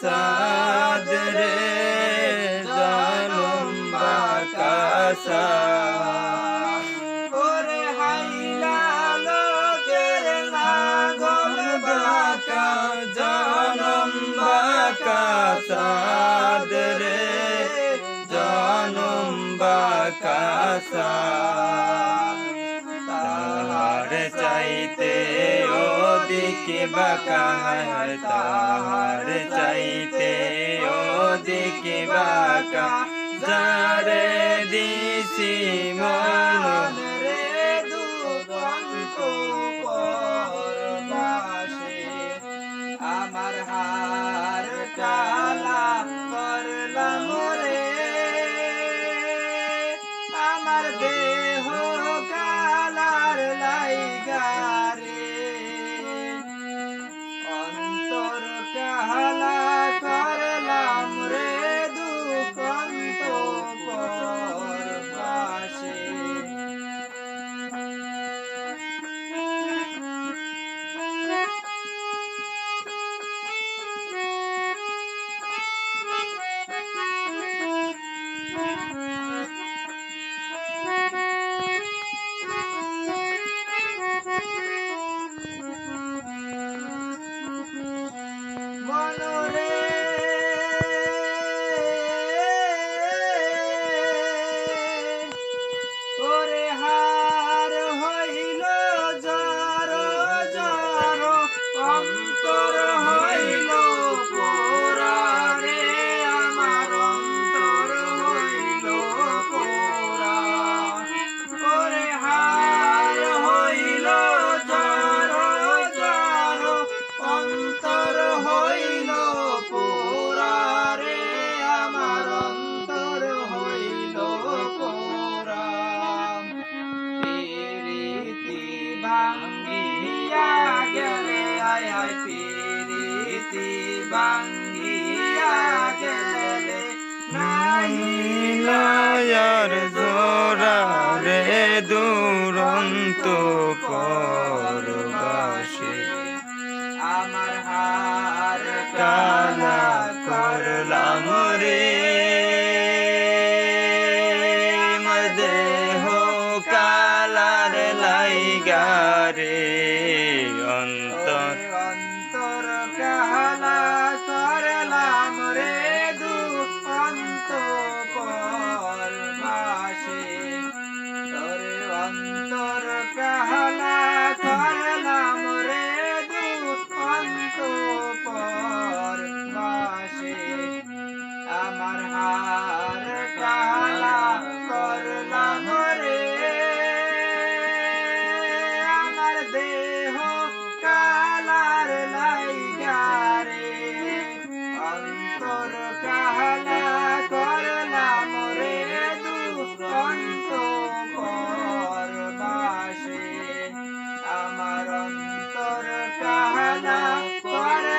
সাদ রে জালম বাকাসা ওরে হাইরা লোকের নাগর বাকা জালম বাকাসাদ বাকাসা। চাইতে ওদিকে বাকা হায় তাহার চাইতে ওদিকে বাকা। যারে দিছি মন পিরিতি ভাঙ্গিয়া গেলে নাহি লায়ার জোড়া রে দুরন্ত পরবাসে। আমার হার কালা করলাম রে। দেহ কালার লাইগা রে অন্ত Guaraná, Guaraná.